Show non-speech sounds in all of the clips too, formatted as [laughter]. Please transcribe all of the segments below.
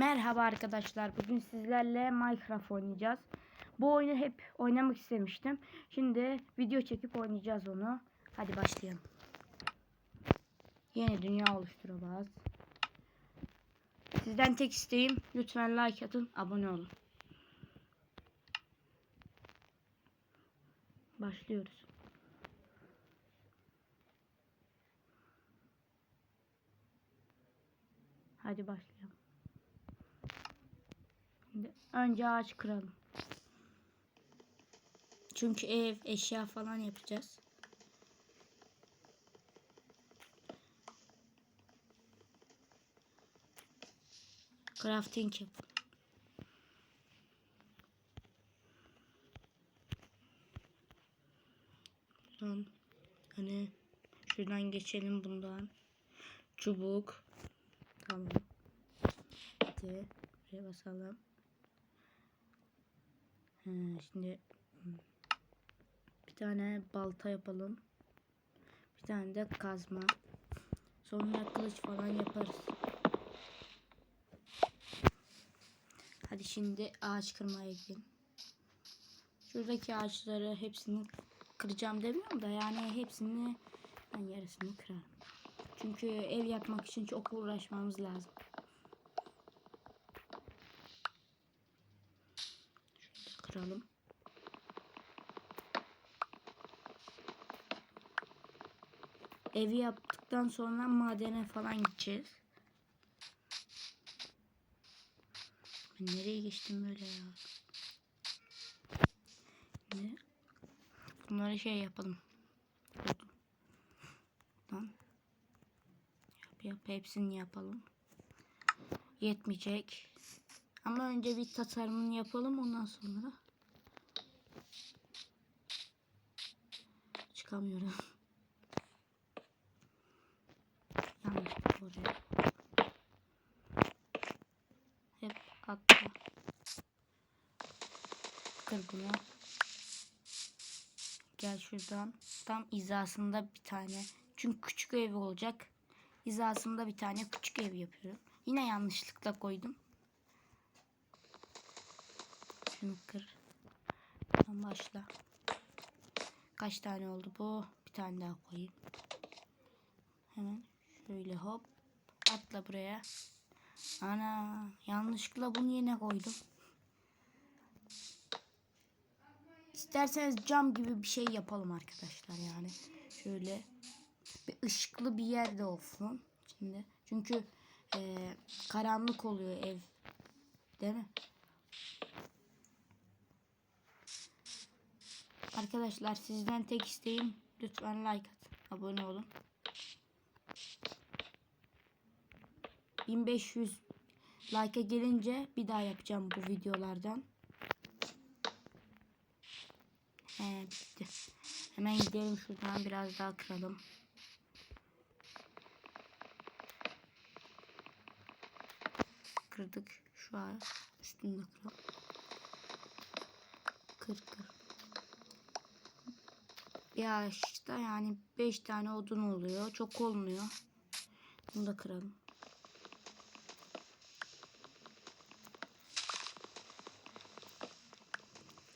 Merhaba arkadaşlar. Bugün sizlerle Minecraft oynayacağız. Bu oyunu hep oynamak istemiştim. Şimdi video çekip oynayacağız onu. Hadi başlayalım. Yeni dünya oluşturacağız. Sizden tek isteğim lütfen like atın, abone olun. Başlıyoruz. Hadi başlayalım. Şimdi önce ağaç kıralım. Çünkü ev, eşya falan yapacağız. Crafting yap. Şuradan hani şuradan geçelim bundan. Çubuk. Tamam. Hadi buraya basalım. He, şimdi hmm, bir tane balta yapalım. Bir tane de kazma. Sonra kılıç falan yaparız. Hadi şimdi ağaç kırmaya gidelim. Şuradaki ağaçları hepsini kıracağım demiyorum da yani hepsini ben yarısını kırarım. Çünkü ev yapmak için çok uğraşmamız lazım. Kıralım. Evi yaptıktan sonra madene falan gideceğiz. Ben nereye geçtim böyle ya? Bunları şey yapalım. Yap yap hepsini yapalım. Yetmeyecek. Ama önce bir tasarımını yapalım ondan sonra. Çıkamıyorum. [laughs] Yanlış oraya. Hep atla. Kır bunu. Gel şuradan. Tam hizasında bir tane. Çünkü küçük ev olacak. Hizasında bir tane küçük ev yapıyorum. Yine yanlışlıkla koydum. Şunu kır. Tamam başla. Kaç tane oldu bu? Bir tane daha koyayım. Hemen şöyle hop. Atla buraya. Ana yanlışlıkla bunu yine koydum. İsterseniz cam gibi bir şey yapalım arkadaşlar yani. Şöyle bir ışıklı bir yerde olsun. Şimdi çünkü e, karanlık oluyor ev. Değil mi? Arkadaşlar sizden tek isteğim lütfen like at. Abone olun. 1500 like'a gelince bir daha yapacağım bu videolardan. He. Hemen gidelim şuradan biraz daha kıralım. Kırdık. Şu an üstünde kıralım. Kır kır. İşte yani 5 tane odun oluyor. Çok olmuyor. Bunu da kıralım.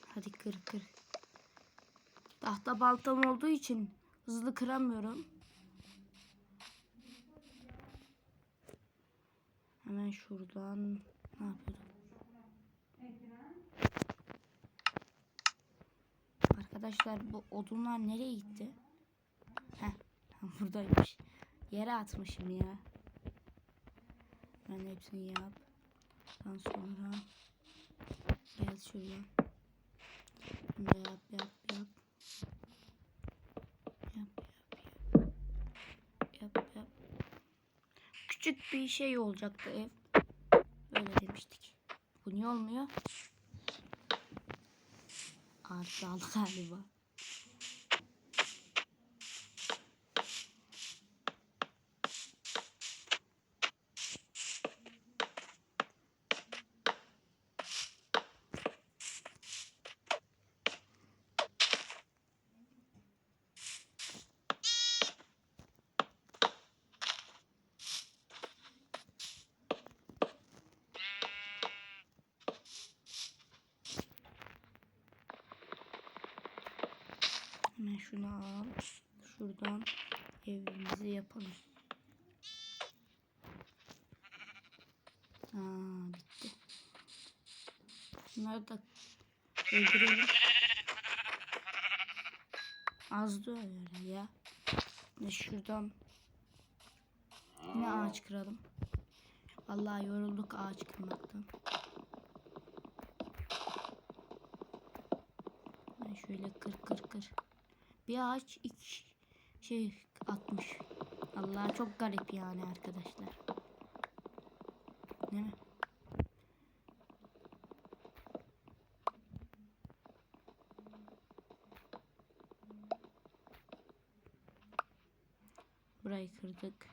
Hadi kır kır. Tahta baltam olduğu için hızlı kıramıyorum. Hemen şuradan ne yapıyordum? Arkadaşlar bu odunlar nereye gitti? Heh, [laughs] buradaymış. Yere atmışım ya. Ben hepsini yap. Ondan sonra gel şuraya. Bunu yap yap yap. Yap yap yap. Yap yap. Küçük bir şey olacaktı ev. Öyle demiştik. Bu niye olmuyor? 啊，咋看的吧？Hemen şunu al. Şuradan evimizi yapalım. Aa bitti. Bunları da öldürelim. Az öyle ya. Ve şuradan yine ağaç kıralım. Vallahi yorulduk ağaç kırmaktan. Şöyle kır kır kır. Bir ağaç iki şey atmış. Allah çok garip yani arkadaşlar. Değil mi? Burayı kırdık.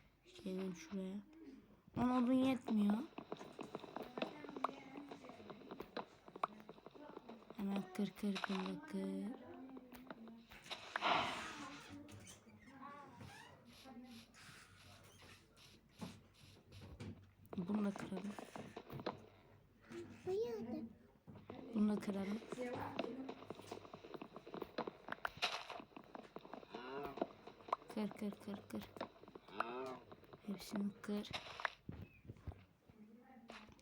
Şeyden şuraya. Ona odun yetmiyor. Hemen kır kır kır kır. Bunu da kıralım. Bunu da kıralım. Kır kır kır kır. Hepsini kır.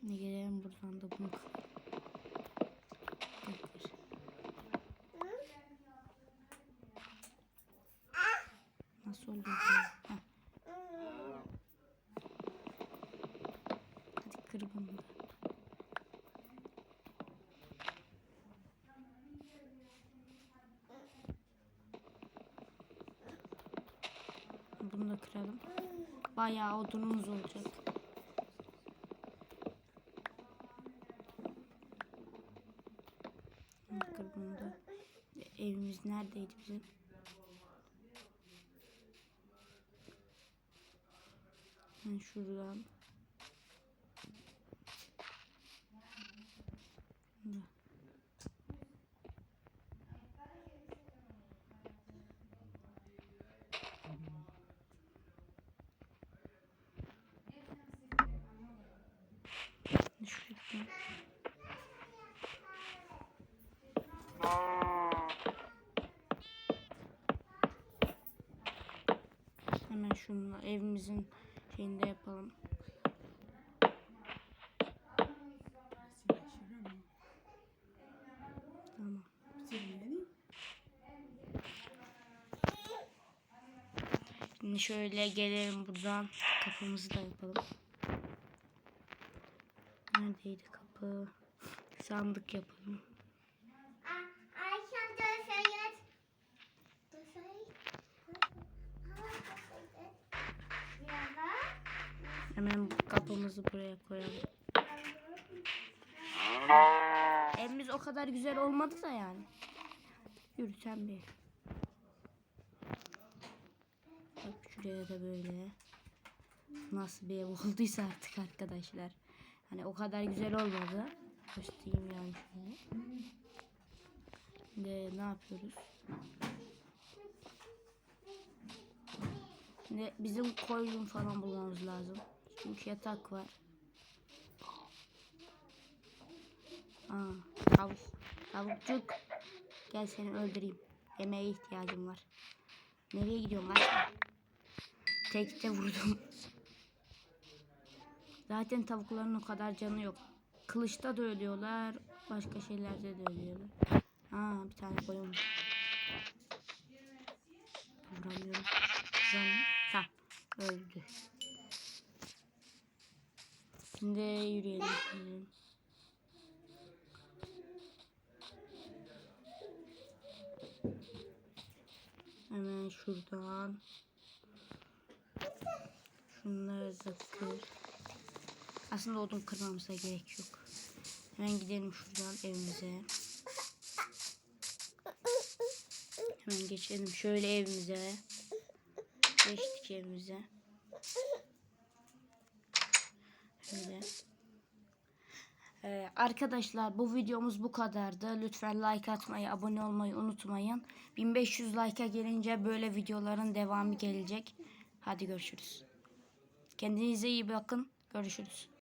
Ne gelelim buradan da bunu kır. Nasıl oldu? Hadi kır Bunu da kıralım. Bayağı odunumuz olacak. Kır bunu da. Evimiz neredeydi bizim? Ben şuradan. Da. Şuradan. Hemen şunu evimizin şeyinde yapalım. Tamam. Şimdi şöyle gelelim buradan. Kapımızı da yapalım. Neredeydi kapı? Sandık yapalım. Hemen kapımızı buraya koyalım. Evimiz o kadar güzel olmadı da yani. Yürü sen bir. Bak şuraya da böyle. Nasıl bir ev olduysa artık arkadaşlar. Hani o kadar güzel olmadı. Göstereyim yani şöyle. Şimdi ne yapıyoruz? Şimdi bizim koyun falan bulmamız lazım. Çünkü yatak var. Aa, tavuk. Tavukçuk. Gel seni öldüreyim. Yemeğe ihtiyacım var. Nereye gidiyorum lan? Tekte vurdum. Zaten tavukların o kadar canı yok. Kılıçta da ölüyorlar. Başka şeylerde de ölüyorlar. Aa bir tane koyun. Vuramıyorum. Vuramıyorum. Tamam. Öldü. Şimdi yürüyelim. Hemen şuradan. Şunları kır. Aslında odun kırmamıza gerek yok. Hemen gidelim şuradan evimize. Hemen geçelim şöyle evimize. Geçtik evimize. Şöyle. Ee, arkadaşlar bu videomuz bu kadardı. Lütfen like atmayı, abone olmayı unutmayın. 1500 like'a gelince böyle videoların devamı gelecek. Hadi görüşürüz. Kendinize iyi bakın. Görüşürüz.